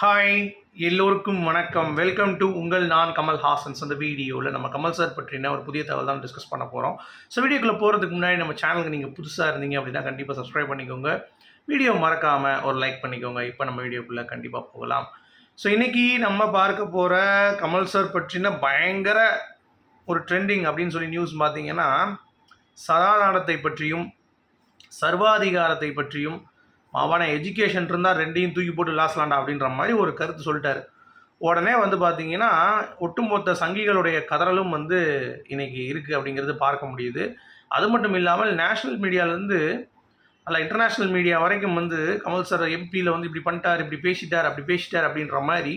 Hi எல்லோருக்கும் வணக்கம். Welcome to உங்கள் நான் கமல் ஹாசன்ஸ் அந்த வீடியோவில் நம்ம கமல் சார் பற்றின ஒரு புதிய தகவல் தான் டிஸ்கஸ் பண்ண போகிறோம் ஸோ வீடியோக்குள்ளே போகிறதுக்கு முன்னாடி நம்ம சேனலுக்கு நீங்கள் புதுசாக இருந்தீங்க அப்படின்னா கண்டிப்பாக சப்ஸ்கிரைப் பண்ணிக்கோங்க. வீடியோ மறக்காமல் ஒரு லைக் பண்ணிக்கோங்க. இப்போ நம்ம வீடியோக்குள்ளே கண்டிப்பாக போகலாம். ஸோ இன்றைக்கி நம்ம பார்க்க போகிற கமல் சார் பற்றின பயங்கர ஒரு ட்ரெண்டிங் அப்படின்னு சொல்லி நியூஸ் பார்த்தீங்கன்னா சதாதானத்தை பற்றியும் சர்வாதிகாரத்தை பற்றியும் அவனை எஜுகேஷன் இருந்தால் ரெண்டையும் தூக்கி போட்டு லாஸ்லாண்டா அப்படின்ற மாதிரி ஒரு கருத்து சொல்லிட்டாரு. உடனே வந்து பார்த்தீங்கன்னா ஒட்டுமொத்த சங்கிகளுடைய கதறலும் வந்து இன்றைக்கி இருக்குது அப்படிங்கிறது பார்க்க முடியுது. அது மட்டும் இல்லாமல் நேஷ்னல் மீடியாவிலேருந்து அல்ல இன்டர்நேஷ்னல் மீடியா வரைக்கும் வந்து கமல் சார் எம்பியில் வந்து இப்படி பண்ணிட்டார் இப்படி பேசிட்டார் அப்படி பேசிட்டார் அப்படின்ற மாதிரி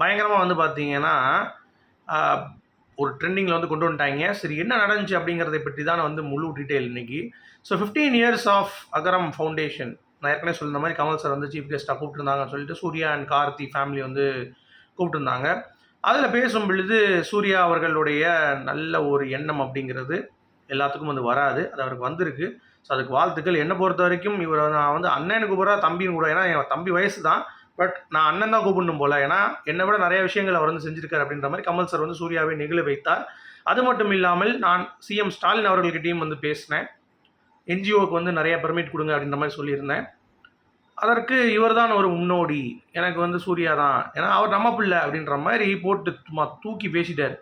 பயங்கரமாக வந்து பார்த்தீங்கன்னா ஒரு ட்ரெண்டிங்கில் வந்து கொண்டு வந்துட்டாங்க. சரி என்ன நடந்துச்சு அப்படிங்கிறத பற்றி தான் வந்து முழு டீட்டெயில் இன்னைக்கு. So fifteen years of Agaram foundation நான் ஏற்கனவே சொல்லியிருந்த மாதிரி கமல் சார் வந்து சீஃப் கெஸ்ட்டாக கூப்பிட்டுருந்தாங்கன்னு சொல்லிட்டு சூர்யா அண்ட் கார்த்தி ஃபேமிலி வந்து கூப்பிட்டுருந்தாங்க. அதில் பேசும் பொழுது சூர்யா அவர்களுடைய நல்ல ஒரு எண்ணம் அப்படிங்கிறது எல்லாத்துக்கும் வந்து வராது. அது அவருக்கு வந்திருக்கு. ஸோ அதுக்கு வாழ்த்துக்கள். என்னை பொறுத்த வரைக்கும் இவர் நான் வந்து அண்ணனுக்கு கூப்பிட்றா தம்பின்னு கூட. ஏன்னா என் தம்பி வயசு தான் பட் நான் அண்ணன் தான் கூப்பிடணும் போல. ஏன்னா என்னை விட நிறைய விஷயங்கள் அவர் வந்து செஞ்சிருக்காரு அப்படின்ற மாதிரி கமல் சார் வந்து சூர்யாவை நெகிழ வைத்தார். அது மட்டும் இல்லாமல் நான் சிஎம் ஸ்டாலின் அவர்கள்கிட்டையும் வந்து பேசினேன். என்ஜிஓக்கு வந்து நிறைய பெர்மிட் கொடுங்க அப்படின்ற மாதிரி சொல்லியிருந்தேன். அதற்கு இவர் தான் ஒரு முன்னோடி. எனக்கு வந்து சூர்யா தான். ஏன்னா அவர் நம்ம பிள்ளை அப்படின்ற மாதிரி போட்டு சும்மா தூக்கி பேசிட்டார்.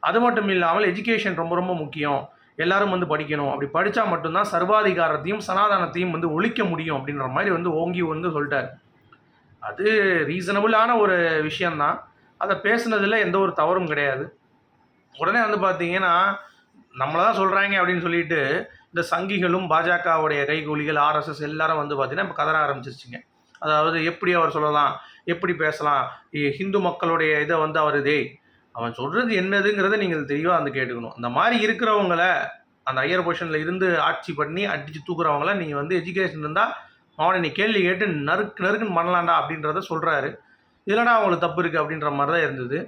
அது மட்டும் இல்லாமல் எஜுகேஷன் ரொம்ப ரொம்ப முக்கியம். எல்லாரும் வந்து படிக்கணும். அப்படி படித்தா மட்டும்தான் சர்வாதிகாரத்தையும் சனாதனத்தையும் வந்து ஒழிக்க முடியும் அப்படின்ற மாதிரி வந்து ஓங்கி வந்து சொல்லிட்டார். அது ரீசனபுளான ஒரு விஷயந்தான் அதை பேசுனதில் எந்த ஒரு தவறும் கிடையாது. உடனே வந்து பார்த்தீங்கன்னா நம்மளை தான் சொல்கிறாங்க அப்படின்னு சொல்லிட்டு இந்த சங்கிகளும் பாஜகவுடைய கைகூலிகள் ஆர்எஸ்எஸ் எல்லாரும் வந்து பார்த்தீங்கன்னா இப்போ கதற ஆரம்பிச்சிருச்சுங்க. அதாவது எப்படி அவர் சொல்லலாம் எப்படி பேசலாம் இ- ஹிந்து மக்களுடைய இதை வந்து அவர் இதே அவன் சொல்கிறது என்னதுங்கிறத நீங்கள் தெளிவாக வந்து கேட்டுக்கணும். இந்த மாதிரி இருக்கிறவங்கள அந்த ஐயர் பொசிஷனில் இருந்து ஆட்சி பண்ணி அடித்து தூக்குறவங்கள நீங்கள் வந்து எஜுகேஷன் இருந்தால் அவனை நீ கேள்வி கேட்டு நறுக்கு நறுக்குன்னு பண்ணலாண்டா அப்படின்றத சொல்கிறாரு இல்லைடா அவங்களுக்கு தப்பு இருக்குது அப்படின்ற மாதிரி தான் இருந்தது.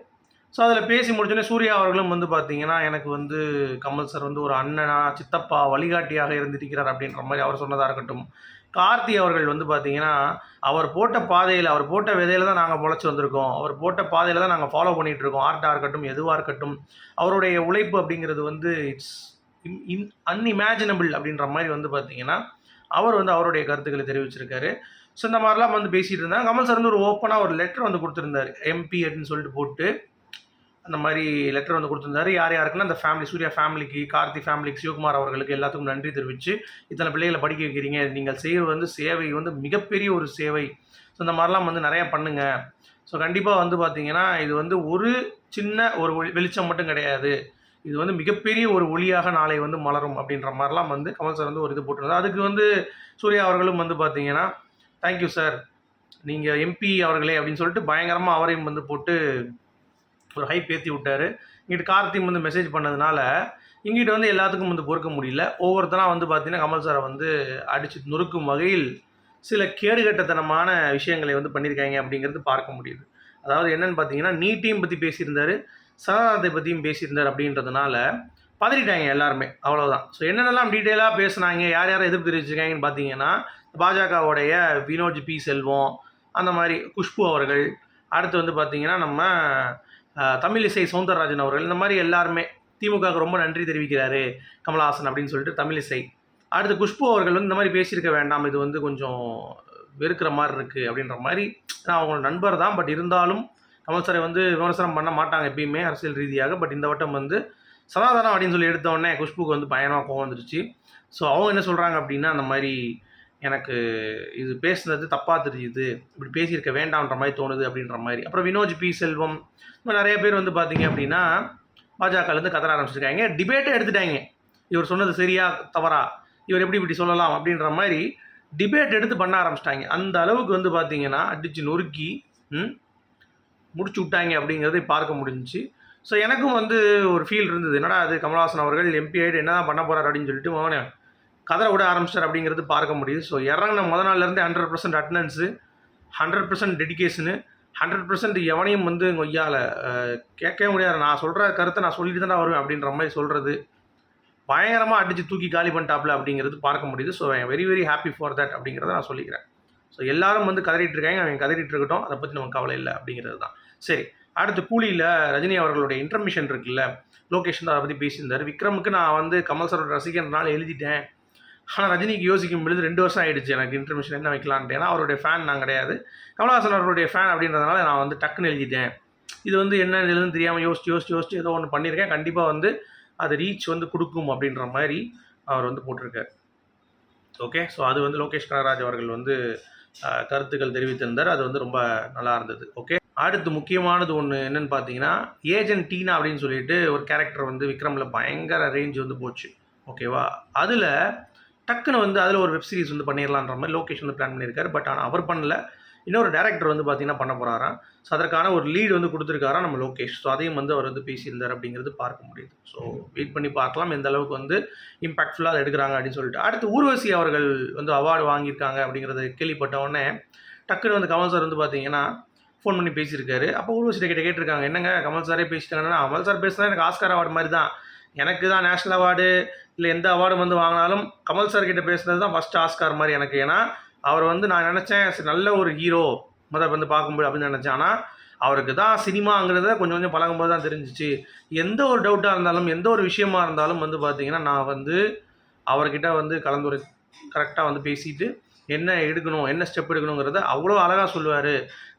ஸோ அதில் பேசி முடிச்சோடனே சூர்யா அவர்களும் வந்து பார்த்தீங்கன்னா எனக்கு வந்து கமல் சார் வந்து ஒரு அண்ணனா சித்தப்பா வழிகாட்டியாக இருந்திருக்கிறார் அப்படின்ற மாதிரி அவர் சொன்னதாக இருக்கட்டும். கார்த்தி அவர்கள் வந்து பார்த்தீங்கன்னா அவர் போட்ட பாதையில் அவர் போட்ட விதையில தான் நாங்கள் முளைச்சி வந்திருக்கோம். அவர் போட்ட பாதையில் தான் நாங்கள் ஃபாலோ பண்ணிகிட்டு இருக்கோம். ஆர்ட்டாக இருக்கட்டும் எதுவாக இருக்கட்டும் அவருடைய உழைப்பு அப்படிங்கிறது வந்து இட்ஸ் இன் இன் அன்இமேஜினபிள் அப்படின்ற மாதிரி வந்து பார்த்தீங்கன்னா அவர் வந்து அவருடைய கருத்துக்களை தெரிவிச்சிருக்காரு. ஸோ இந்த மாதிரிலாம் வந்து பேசிகிட்டு இருந்தாங்க. கமல் சார் வந்து ஒரு ஓப்பனாக ஒரு லெட்டர் வந்து கொடுத்துருந்தாரு. எம்பி அப்படின்னு சொல்லிட்டு போட்டு அந்த மாதிரி லெட்டர் வந்து கொடுத்துருந்தாரு. யார் யாருக்குன்னா அந்த ஃபேமிலி சூர்யா ஃபேமிலிக்கு கார்த்தி ஃபேமிலிக்கு சிவகுமார் அவர்களுக்கு எல்லாத்துக்கும் நன்றி தெரிவித்து இத்தனை பிள்ளைகளை படிக்க வைக்கிறீங்க. நீங்கள் செய்கிறது வந்து சேவை வந்து மிகப்பெரிய ஒரு சேவை. ஸோ இந்த மாதிரிலாம் வந்து நிறையா பண்ணுங்க. ஸோ கண்டிப்பாக வந்து பார்த்தீங்கன்னா இது வந்து ஒரு சின்ன ஒரு வெளிச்சம் மட்டும் கிடையாது. இது வந்து மிகப்பெரிய ஒரு ஒளியாக நாளை வந்து மலரும் அப்படின்ற மாதிரிலாம் வந்து கமல் சார் வந்து ஒரு இது போட்டிருந்தார். அதுக்கு வந்து சூர்யா அவர்களும் வந்து பார்த்தீங்கன்னா தேங்க்யூ சார் நீங்கள் எம்பி அவர்களே அப்படின்னு சொல்லிட்டு பயங்கரமாக அவரையும் வந்து போட்டு ஒரு ஹைப் ஏற்றி விட்டார். இங்கிட்டு கார்த்திக் வந்து மெசேஜ் பண்ணதுனால இங்கிட்ட வந்து எல்லாத்துக்கும் வந்து பொறுக்க முடியல. ஒவ்வொருத்தராக வந்து பார்த்தீங்கன்னா கமல் சாரை வந்து அடித்து நொறுக்கும் வகையில் சில கேடுகட்டத்தனமான விஷயங்களை வந்து பண்ணியிருக்காங்க அப்படிங்கிறது பார்க்க முடியுது. அதாவது என்னென்னு பார்த்தீங்கன்னா நீட்டையும் பற்றி பேசியிருந்தார் சனாதனத்தை பற்றியும் பேசியிருந்தார் அப்படின்றதுனால பதறிட்டாங்க எல்லாருமே. அவ்வளோதான் ஸோ என்னென்னலாம் டீட்டெயிலாக பேசுனாங்க யார் யாரை எதிர்ப்பு தெரிவிச்சிருக்காங்கன்னு பார்த்தீங்கன்னா பாஜகவுடைய வினோஜ் பி செல்வம் அந்த மாதிரி குஷ்பு அவர்கள் அடுத்து வந்து பார்த்தீங்கன்னா நம்ம தமிழிசை சவுந்தரராஜன் அவர்கள். இந்த மாதிரி எல்லாருமே திமுகவுக்கு ரொம்ப நன்றி தெரிவிக்கிறாரு கமலஹாசன் அப்படின்னு சொல்லிட்டு தமிழிசை அடுத்து குஷ்பு அவர்கள் வந்து இந்த மாதிரி பேசியிருக்க வேண்டாம் இது வந்து கொஞ்சம் வெறுக்கிற மாதிரி இருக்குது அப்படின்ற மாதிரி நான் அவங்களோட நண்பர் தான். பட் இருந்தாலும் கமல் சாரை வந்து விமர்சனம் பண்ண மாட்டாங்க எப்பயுமே அரசியல் ரீதியாக. பட் இந்த வட்டம் வந்து சனாதனம் அப்படின்னு சொல்லி எடுத்தோடனே குஷ்புக்கு வந்து பயணமாக கோவம் வந்துருச்சு. ஸோ அவங்க என்ன சொல்கிறாங்க அப்படின்னா அந்த மாதிரி எனக்கு இது பேசுனது தப்பாக தெரியுது. இப்படி பேசியிருக்க வேண்டாம்ன்ற மாதிரி தோணுது அப்படின்ற மாதிரி. அப்புறம் வினோஜ் பி. செல்வம் இப்போ நிறைய பேர் வந்து பார்த்தீங்க அப்படின்னா பாஜகலேருந்து கதற ஆரம்பிச்சிருக்காங்க. டிபேட்டை எடுத்துட்டாங்க. இவர் சொன்னது சரியா தவறா? இவர் எப்படி இப்படி சொல்லலாம் அப்படின்ற மாதிரி டிபேட் எடுத்து பண்ண ஆரம்பிச்சிட்டாங்க. அந்த அளவுக்கு வந்து பார்த்தீங்கன்னா அடித்து நொறுக்கி முடிச்சு விட்டாங்க அப்படிங்கிறதை பார்க்க முடிஞ்சிச்சு. ஸோ எனக்கும் வந்து ஒரு ஃபீல் இருந்தது. என்னடா அது கமல்ஹாசன் அவர்கள் எம்பி ஆகிட்டு என்ன தான் பண்ண போகிறார் அப்படின்னு சொல்லிட்டு மோகனே கதற விட ஆரம்பிச்சார் அப்படிங்கிறது பார்க்க முடியுது. ஸோ இறங்கின முத நாள்லேருந்து hundred percent attendance hundred percent dedication hundred percent எவனையும் வந்து கொய்யால் கேட்கவே முடியாது. நான் சொல்கிற கருத்தை நான் சொல்லிட்டு தான் வருவேன் அப்படின்ற மாதிரி சொல்கிறது பயங்கரமாக அடித்து தூக்கி காலி பண்ணிட்டாப்ல அப்படிங்கிறது பார்க்க முடியுது. So I very very happy for that அப்படிங்கிறத நான் சொல்லிக்கிறேன். ஸோ எல்லாரும் வந்து கதறிட்டு இருக்காங்க. அவங்க கதறிட்டு இருக்கட்டும். அதை பற்றி நமக்கு கவலை இல்லை அப்படிங்கிறது தான். சரி அடுத்து கூலியில் ரஜினி அவர்களுடைய இன்டர்மிஷன் இருக்குல்ல லோகேஷ் தான் அதை பற்றி பேசியிருந்தார். விக்ரமுக்கு நான் வந்து கமல் சரோட ரசிகர்னால எழுதிட்டேன். ஆனால் ரஜினிக்கு யோசிக்கும் பொழுது ரெண்டு வருஷம் ஆகிடுச்சு எனக்கு இன்ஃபர்மேஷன் என்ன வைக்கலான்ட்டு. ஏன்னா அவருடைய ஃபேன் நான் கிடையாது. கமலஹாசன் அவருடைய ஃபேன் அப்படின்றதுனால நான் வந்து டக்குன்னு எழுதிட்டேன். இது வந்து என்ன எழுதுன்னு தெரியாமல் யோசிச்சு யோசிச்சு யோசிச்சு ஏதோ ஒன்று பண்ணியிருக்கேன். கண்டிப்பாக வந்து அது ரீச் வந்து கொடுக்கும் அப்படின்ற மாதிரி அவர் வந்து போட்டிருக்கார். ஓகே ஸோ அது வந்து லோகேஷ் கனகராஜ் அவர்கள் வந்து கருத்துக்கள் தெரிவித்திருந்தார். அது வந்து ரொம்ப நல்லா இருந்தது. ஓகே அடுத்து முக்கியமானது ஒன்று என்னன்னு பார்த்தீங்கன்னா ஏஜென்ட் டீனா அப்படின்னு சொல்லிட்டு ஒரு கேரக்டர் வந்து விக்ரமில் பயங்கர ரேஞ்ச் வந்து போச்சு. ஓகேவா அதில் டக்குன்னு வந்து அதில் ஒரு வெப் சீரிஸ் வந்து பண்ணிடலான்ற மாதிரி லோகேஷ் வந்து பிளான் பண்ணியிருக்காரு பட் ஆனால் அவர் பண்ணல. இன்னொரு டேரக்டர் வந்து பார்த்தீங்கன்னா பண்ண போகிறாராம் ஸோ அதற்கான ஒரு லீடு வந்து கொடுத்துருக்காராம் நம்ம லோகேஷ். ஸோ அதையும் வந்து அவர் வந்து பேசியிருந்தார் அப்படிங்கிறது பார்க்க முடியுது. ஸோ வெயிட் பண்ணி பார்க்கலாம். எந்த அளவுக்கு வந்து இம்பாக்ட்ஃபுல்லாக அதை எடுக்கிறாங்க அப்படின்னு சொல்லிட்டு. அடுத்து ஊர்வசி அவர்கள் வந்து அவார்டு வாங்கியிருக்காங்க அப்படிங்கிறது கேள்விப்பட்ட உடனே டக்குன்னு வந்து கமல் சார் வந்து பார்த்தீங்கன்னா ஃபோன் பண்ணி பேசியிருக்காரு. அப்போ ஊர்வசிட்ட கிட்ட கேட்டிருக்காங்க என்னங்க கமல் சாரே பேசிட்டாங்கன்னா? கமல் சார் பேசினா எனக்கு ஆஸ்கார் அவார்டு மாதிரி தான். எனக்கு தான் நேஷ்னல் அவார்டு இல்லை எந்த அவார்டு வந்து வாங்கினாலும் கமல் சார் கிட்ட பேசுனது தான் ஃபஸ்ட் ஆஸ்கார் மாதிரி எனக்கு. ஏன்னா அவர் வந்து நான் நினச்சேன் நல்ல ஒரு ஹீரோ முதல் வந்து பார்க்கும்போது அப்படின்னு நினச்சேன். ஆனால் அவருக்கு தான் சினிமாங்கிறத கொஞ்சம் கொஞ்சம் பழகும்போது தான் தெரிஞ்சிச்சு. எந்த ஒரு டவுட்டாக இருந்தாலும் எந்த ஒரு விஷயமா இருந்தாலும் வந்து பார்த்தீங்கன்னா நான் வந்து அவர்கிட்ட வந்து கலந்துரை கரெக்டாக வந்து பேசிட்டு என்ன எடுக்கணும் என்ன ஸ்டெப் எடுக்கணுங்கிறத அவ்வளோ அழகாக சொல்லுவார்.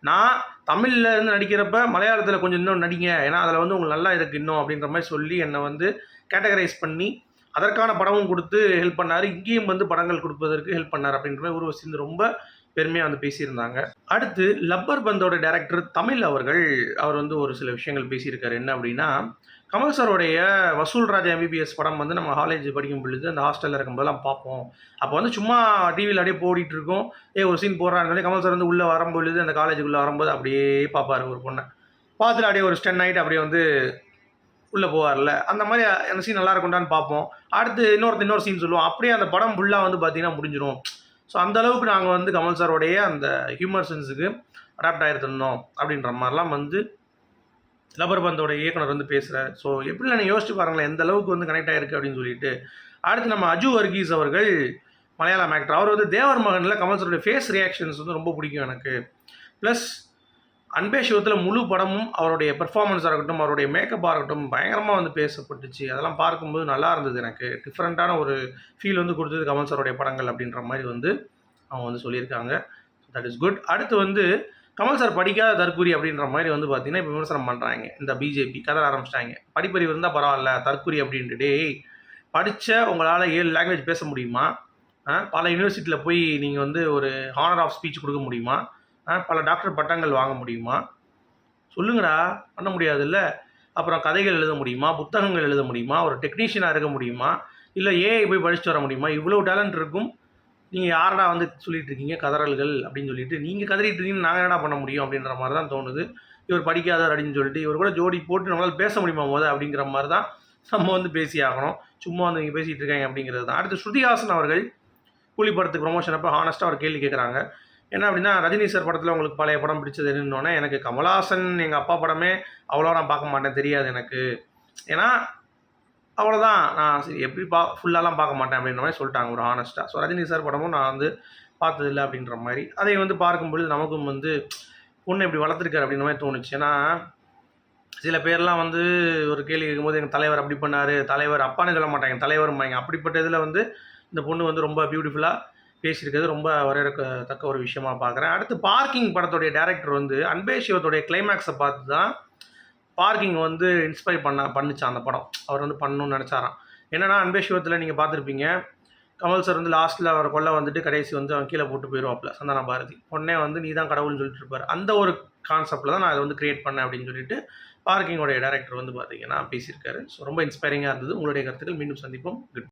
நான் தமிழில் இருந்து நடிக்கிறப்ப மலையாளத்தில் கொஞ்சம் இன்னும் நடிங்க. ஏன்னா அதில் வந்து உங்களுக்கு நல்லா இருக்குது இன்னும் அப்படின்ற மாதிரி சொல்லி என்னை வந்து கேட்டகரைஸ் பண்ணி அதற்கான படமும் கொடுத்து ஹெல்ப் பண்ணார். இங்கேயும் வந்து படங்கள் கொடுப்பதற்கு ஹெல்ப் பண்ணார் அப்படின்ற மாதிரி உருவசி வந்து ரொம்ப பெருமையாக வந்து பேசியிருந்தாங்க. அடுத்து லப்பர் பந்தோட டேரக்டர் தமிழ் அவர்கள் அவர் வந்து ஒரு சில விஷயங்கள் பேசியிருக்காரு. என்ன அப்படின்னா கமல் சாரோடைய வசூல் ராஜா எம்பிபிஎஸ் படம் வந்து நம்ம காலேஜ் படிக்கும் பொழுது அந்த ஹாஸ்டலில் இருக்கும்போதெல்லாம் பார்ப்போம். அப்போ வந்து சும்மா டிவியில் அப்படியே போடிட்டு இருக்கோம். ஏ ஒரு சீன் போடுறான்னு கமல் சார் வந்து உள்ளே வரும்பொழுது அந்த காலேஜுக்குள்ளே வரும்போது அப்படியே பார்ப்பாரு ஒரு பொண்ணை. பார்த்துட்டு அப்படியே ஒரு ஸ்டென் ஆகிட்டு அப்படியே வந்து உள்ளே போவார்ல? அந்த மாதிரி அந்த சீன் நல்லா இருக்கும்டான்னு பார்ப்போம். அடுத்து இன்னொருத்த இன்னொரு சீன் சொல்லுவோம். அப்படியே அந்த படம் ஃபுல்லாக வந்து பார்த்தீங்கன்னா முடிஞ்சிடும் ஸோ அந்த அளவுக்கு நாங்கள் வந்து கமல் சாரோடைய அந்த ஹியூமர் சென்ஸுக்கு அடாப்ட் ஆகிருந்தோம் அப்படின்ற மாதிரிலாம் வந்து லபர்பந்தோட இயக்குனர் வந்து பேசுகிறார் ஸோ எப்படி நீங்கள் யோசிச்சு பாருங்களேன் எந்த அளவுக்கு வந்து கனெக்ட் ஆகிருக்கு அப்படின்னு சொல்லிட்டு. அடுத்து நம்ம அஜு வர்கீஸ் அவர்கள் மலையாளம் ஆக்டர் அவர் வந்து தேவர் மகனில் கமல் சாரோடைய ஃபேஸ் ரியாக்ஷன்ஸ் வந்து ரொம்ப பிடிக்கும் எனக்கு. ப்ளஸ் அன்பே சிவத்தில் முழு படமும் அவருடைய பெர்ஃபார்மன்ஸாக இருக்கட்டும் அவருடைய மேக்கப்பாக இருக்கட்டும் பயங்கரமாக வந்து பேசப்பட்டுச்சு. அதெல்லாம் பார்க்கும்போது நல்லா இருந்தது எனக்கு. டிஃப்ரெண்ட்டான ஒரு ஃபீல் வந்து கொடுத்தது கமல் சாருடைய படங்கள் அப்படின்ற மாதிரி வந்து அவங்க வந்து சொல்லியிருக்காங்க. தட் இஸ் குட் அடுத்து வந்து கமல் சார் படிக்காத தற்கூரி அப்படின்ற மாதிரி வந்து பார்த்தீங்கன்னா இப்போ விமர்சனம் பண்ணுறாங்க இந்த பிஜேபி கதற ஆரம்பிச்சிட்டாங்க. படிப்பறிவு இருந்தால் பரவாயில்ல தற்கூரி அப்படின்ட்டு. டேய் படித்த உங்களால் ஏழு லாங்குவேஜ் பேச முடியுமா? பல யூனிவர்சிட்டியில் போய் நீங்கள் வந்து ஒரு ஹானர் ஆஃப் ஸ்பீச் கொடுக்க முடியுமா? பல டாக்டர் பட்டங்கள் வாங்க முடியுமா? சொல்லுங்கடா பண்ண முடியாதுல்ல. அப்புறம் கதைகள் எழுத முடியுமா? புத்தகங்கள் எழுத முடியுமா? ஒரு டெக்னீஷியனாக இருக்க முடியுமா? இல்லை ஏஐ போய் படிச்சுட்டு வர முடியுமா? இவ்வளோ டேலண்ட் இருக்கும். நீங்கள் யாரடா வந்து சொல்லிகிட்டு இருக்கீங்க? கதறல்கள் அப்படின்னு சொல்லிட்டு. நீங்கள் கதறிட்டு இருக்கீங்கன்னு நாங்கள் என்னடா பண்ண முடியும் அப்படின்ற மாதிரி தான் தோணுது. இவர் படிக்காதவர் அப்படின்னு சொல்லிட்டு இவர் கூட ஜோடி போட்டு நம்மளால் பேச முடியுமா போது அப்படிங்கிற மாதிரி தான் நம்ம வந்து பேசி ஆகணும். சும்மா வந்து நீங்கள் பேசிகிட்டு இருக்காங்க அப்படிங்கிறது தான். அடுத்து ஸ்ருதிஹாசன் அவர்கள் கூலி படத்துக்கு ப்ரொமோஷன் அப்போ ஹானஸ்ட்டாக ஒரு கேள்வி கேட்குறாங்க என்ன அப்படின்னா ரஜினி சார் படத்தில் உங்களுக்கு பழைய படம் பிடிச்சது என்னன்னொன்னே எனக்கு கமல்ஹாசன் எங்கள் அப்பா படமே அவ்வளோ நான் பார்க்க மாட்டேன் தெரியாது எனக்கு. ஏன்னா அவ்வளோதான் நான் சரி எப்படி பா ஃபுல்லாலாம் பார்க்க மாட்டேன் அப்படின்ற மாதிரி சொல்லிட்டாங்க ஒரு ஹானஸ்ட்டாக ஸோ ரஜினி சார் படமும் நான் வந்து பார்த்ததில்ல அப்படின்ற மாதிரி. அதை வந்து பார்க்கும்பொழுது நமக்கும் வந்து பொண்ணு எப்படி வளர்த்துருக்காரு அப்படின்ற மாதிரி தோணுச்சு. ஏன்னா சில பேர்லாம் வந்து ஒரு கேள்வி கேட்கும்போது எங்கள் தலைவர் அப்படி பண்ணார். தலைவர் அப்பான்னு சொல்ல மாட்டாங்க. தலைவருமாங்க அப்படிப்பட்ட இதில் வந்து இந்த பொண்ணு வந்து ரொம்ப பியூட்டிஃபுல்லாக பேசியிருக்கிறது ரொம்ப வரவேற்கத்தக்க ஒரு விஷயமா பார்க்குறேன். அடுத்து பார்க்கிங் படத்துடைய டேரக்டர் வந்து அன்பே சிவத்துடைய கிளைமேக்ஸை பார்த்து தான் பார்க்கிங் வந்து இன்ஸ்பைர் பண்ண பண்ணுச்சான் அந்த படம். அவர் வந்து பண்ணணும்னு நினச்சாராம். என்னன்னா அன்பே சிவத்தில் நீங்கள் பார்த்துருப்பீங்க கமல் சார் வந்து லாஸ்ட்டில் அவர் கொள்ள வந்துட்டு கடைசி வந்து அவன் கீழே போட்டு போயிடுவாப்ல சந்தான பாரதி. உடனே வந்து நீ தான் கடவுள்னு சொல்லிட்டு இருப்பார். அந்த ஒரு கான்செப்டில் தான் நான் அதை வந்து க்ரியேட் பண்ணேன் அப்படின்னு சொல்லிட்டு பார்க்கிங்கோடைய டேரக்டர் வந்து பார்த்தீங்கன்னா பேசியிருக்காரு. ஸோ ரொம்ப இன்ஸ்பைரிங்காக இருந்தது. உங்களுடைய கருத்துக்கள் மீண்டும் சந்திப்போம். குட்